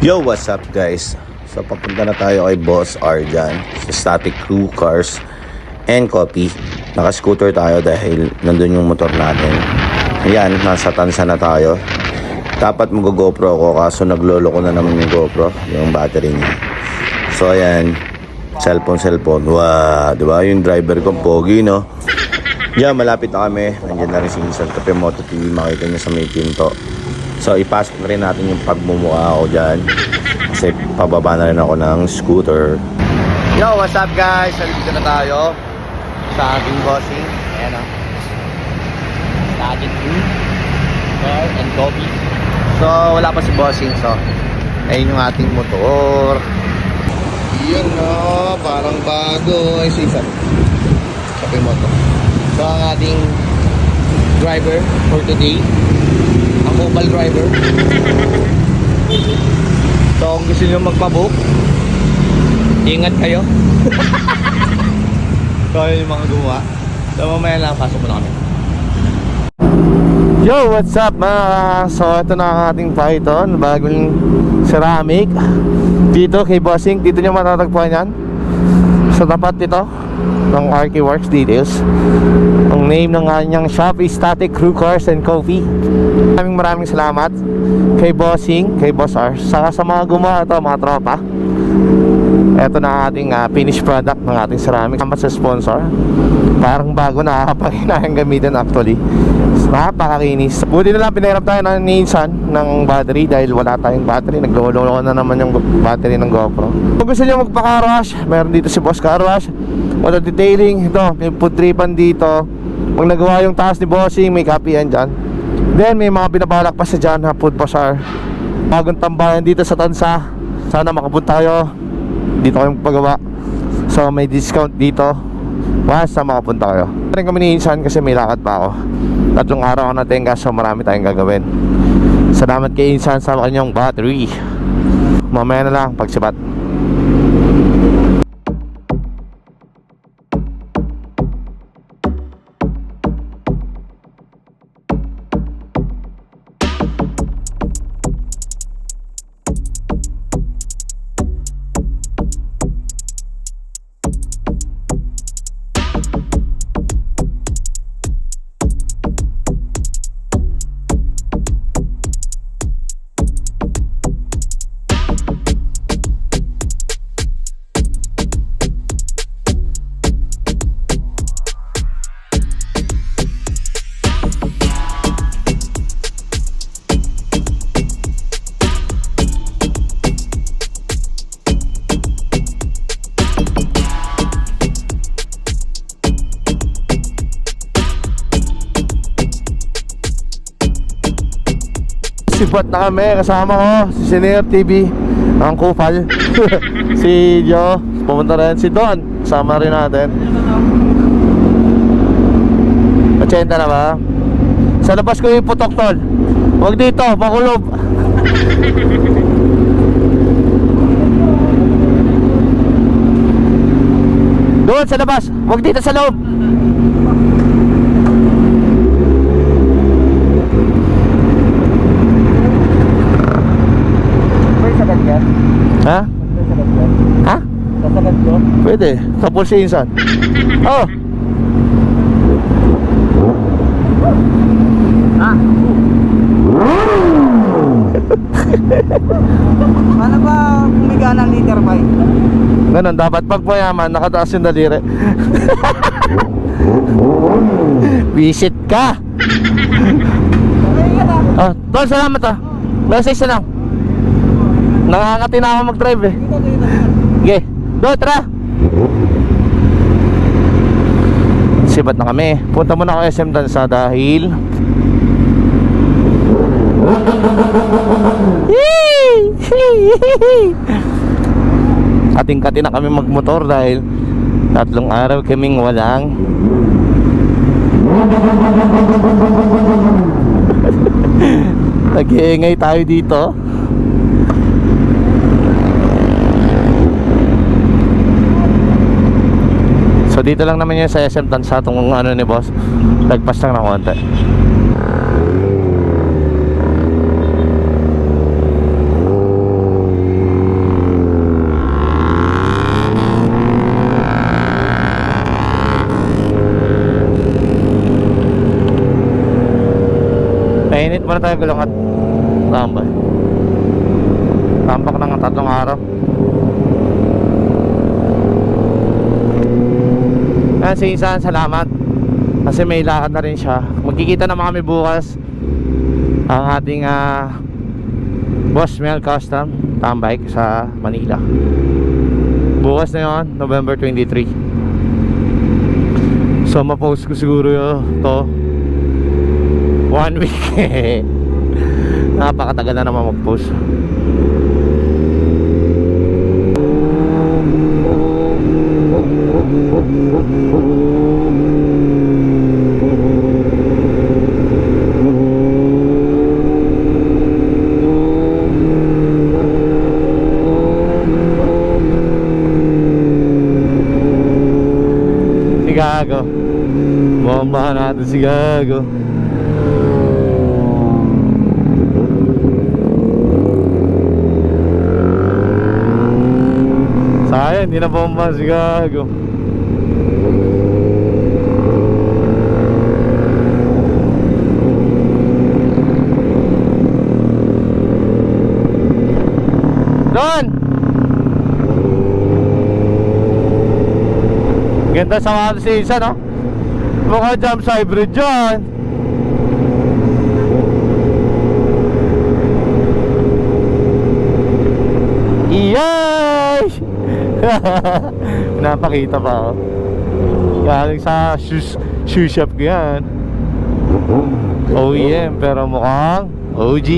Yo, what's up guys? So papunta na tayo kay Boss dyan sa Static Crew Cars and Coffee. Naka-scooter tayo dahil nandun yung motor natin. Ayan, nasa tansa na tayo. Dapat mag-GoPro ako kaso naglolo ko na naman yung GoPro, yung battery niya. So ayan, cellphone cellphone. Wow, di ba? Yung driver ko, pogi no? Yan, malapit na kami. Nandiyan na rin si Insan Kape Moto TV. Makita niyo sa may pinto. So, ipasok na rin natin yung pagmumukha ko dyan. Kasi pababa na rin ako ng scooter. Yo, what's up guys? Nandito na tayo sa ating bossing. Ayan o. Sa ating crew. Car and coffee. So, wala pa si bossing. So, ayun yung ating motor. Yan o, parang bago. Ay, Insan. Kape Moto. So, ang ating driver for today driver. So, kung gusto nyo magpabook, ingat kayo. so, yun yung mga gumawa. So, mamaya lang, pasok mo na kami. Yo, what's up mga So, ito na ang ating Python Bagong ceramic Dito kay Bossing Dito nyo matatagpuan yan Sa tapat dito Ng RK Works Details. Ang name ng kanyang shop is Static Crew Cars and Coffee. Maraming maraming salamat Kay Bossing, kay Boss R Saka sa mga gumawa ito, mga tropa. Ito na ating ah, finished product ng ating ceramic. Salamat sa sponsor. Parang bago nakakapanginayang gamitin actually Napakakinis Buti na lang pinahirap tayo ng Nissan ng battery Dahil wala tayong battery. Naglolo na naman yung battery ng GoPro. Kung gusto nyo magpa-car wash Meron dito si Boss Car Wash Auto detailing Ito, may food tripan dito. Pag nagawa yung taas ni Bossing May yan dyan. Then may mga binabalak pa sa dyan ha Food bazaar. Bagong tambayan dito sa Tansa. Sana makapunta kayo dito kayo pagawa so may discount dito. Basta makapunta kayo? Rin kami ni Insan kasi may lakad pa ako tatlong araw ako natin so marami tayong gagawin. Salamat kay Insan sa kanyang battery. Mamaya na lang pagsibat Sibat na kami kasama ko si Senior TV ang kupal. Si Jo pumunta rin. Si Don sama rin natin. 80 na ba? Sa labas ko yung putok tol. Huwag dito, makulob. Doon sa labas, huwag dito sa loob May sagad yan? Ha? May sagad yan? Ha? Sasagad ko? Pwede, tapos si Insan Oh, Ha? Paano ba pumiga ng liter ba? ganun dapat pag mayaman, nakataas yung daliri Visit ka ah. Ah, Tol, salamat ah Message na lang Nakakati na ako mag-drive eh Dito, dito. Do, tara Sibat na kami. Punta muna ako SM Dansa dahil Kating-kati na kami magmotor dahil Tatlong araw kaming walang Nag-iingay tayo dito Dito lang naman yun sa SM Tansa Itong ano ni boss. Lagpas lang ng konti. Mainit muna tayo gulong at tambay. Tambak ng tatlong araw. Ayan, si Insan, salamat. Kasi may lakad na rin siya. Magkikita naman kami bukas ang ating ah, Boss Mel Custom Tambike sa Manila. Bukas na yun, November 23. So, ma-post ko siguro yun, to one week. Napakatagal na naman mag-post. Si Gago. Bombahan natin si Gago. Sayang, hindi na bomba si Gago. Doon! Ganda sa mga si Isa, no? Mukha jump sa hybrid dyan. Iyay! Napakita pa ako. Galing sa shoes, shoe shop ko yan. OEM, pero mukhang OG.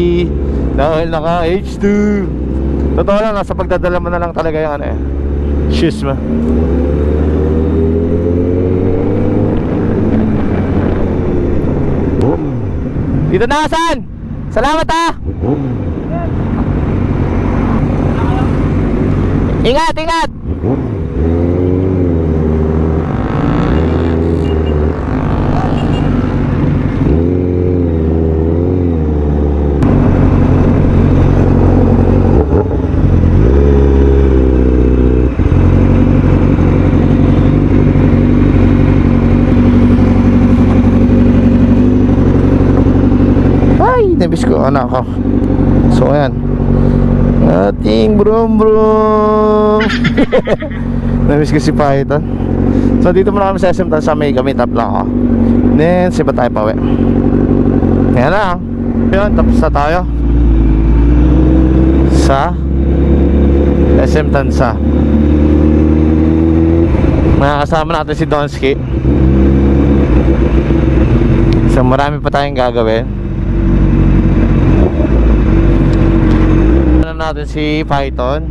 Dahil naka H2. Totoo lang, nasa pagdadala mo na lang talaga yung ano eh. Shoes mo. Dito na Hasan! Salamat ha! Ingat, ingat! Nabis ko anak ko. So ayan. Ating brum brum. nabis ko si Python. So dito muna kami sa SM tapos may kami tap lang ako. Then siba tayo pa uwi. Ayan lang. Yun, tapos na tayo. Sa SM Tansa. Makakasama natin si Donsky. So marami pa tayong gagawin. Ano natin si Python.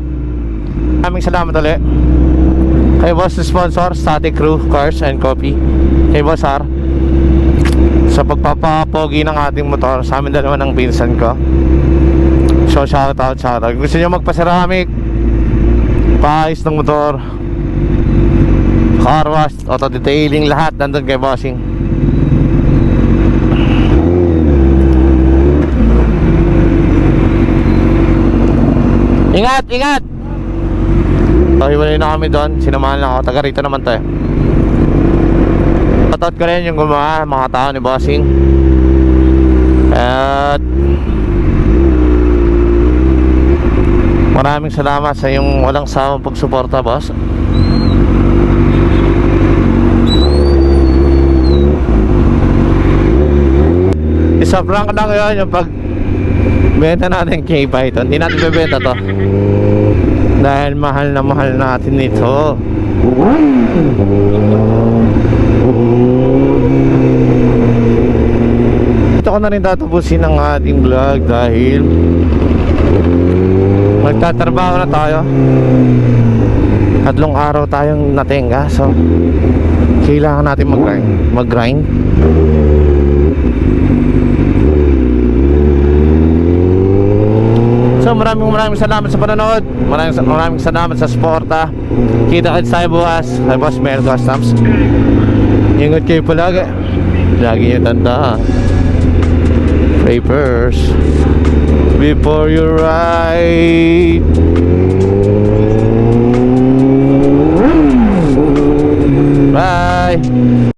Maraming salamat ulit. Kay boss sponsor, Static Crew Cars and Coffee. Kay boss Har. Sa pagpapapogi ng ating motor sa amin dalawa ng pinsan ko. So shout out, shout out. Gusto nyo magpaseramic, paayos ng motor, car wash, auto detailing, lahat nandun kay bossing. Ingat, ingat! So, hiwalay na kami doon. Sinamahan lang ako. Taga rito naman tayo. Shoutout ko rin yung gumawa, mga tao ni Bossing. At maraming salamat sa yung walang sawang pagsuporta, boss. Isa prank lang yun yung pag benta natin kay Python. Hindi natin bebenta to. Dahil mahal na mahal natin ito. Ito ko na rin tatapusin ang ating vlog dahil magtatrabaho na tayo. Tatlong araw tayong natenga so kailangan natin mag-grind. Mag-grind. So maraming maraming salamat sa panonood. Maraming maraming salamat sa suporta. Kita kits tayo bukas. Sa Boss Mel Customs Ingat kayo palagi. Lagi nyo tandaan. Papers. Before you ride Bye